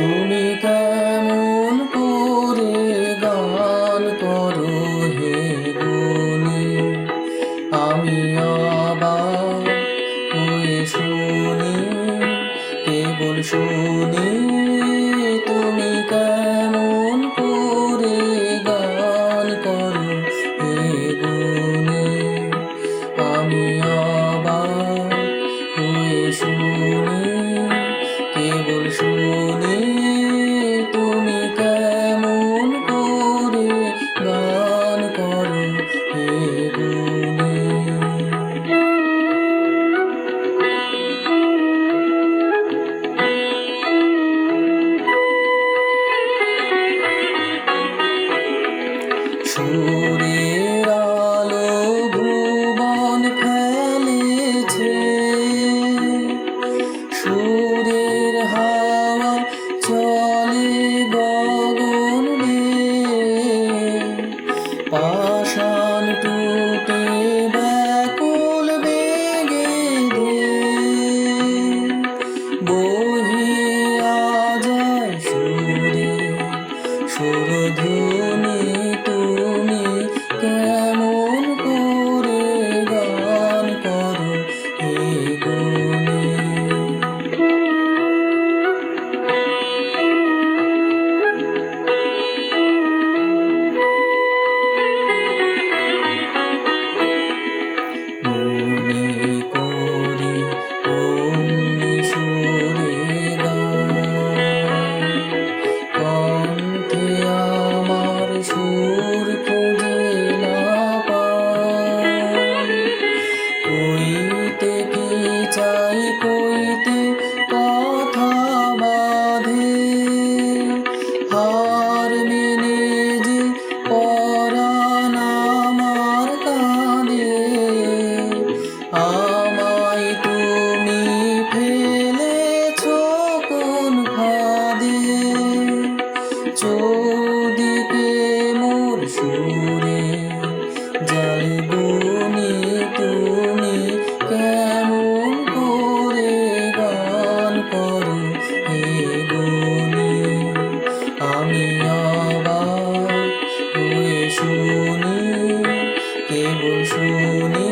তুমি কেমন করে গান করো হে গুণে? আমি আবার শুনি কেবল শুনি true. সুরে যাই গুনে তুমি কেমন করে গান করো হে গুনে আমি আবার শুনি, কেবল শুনি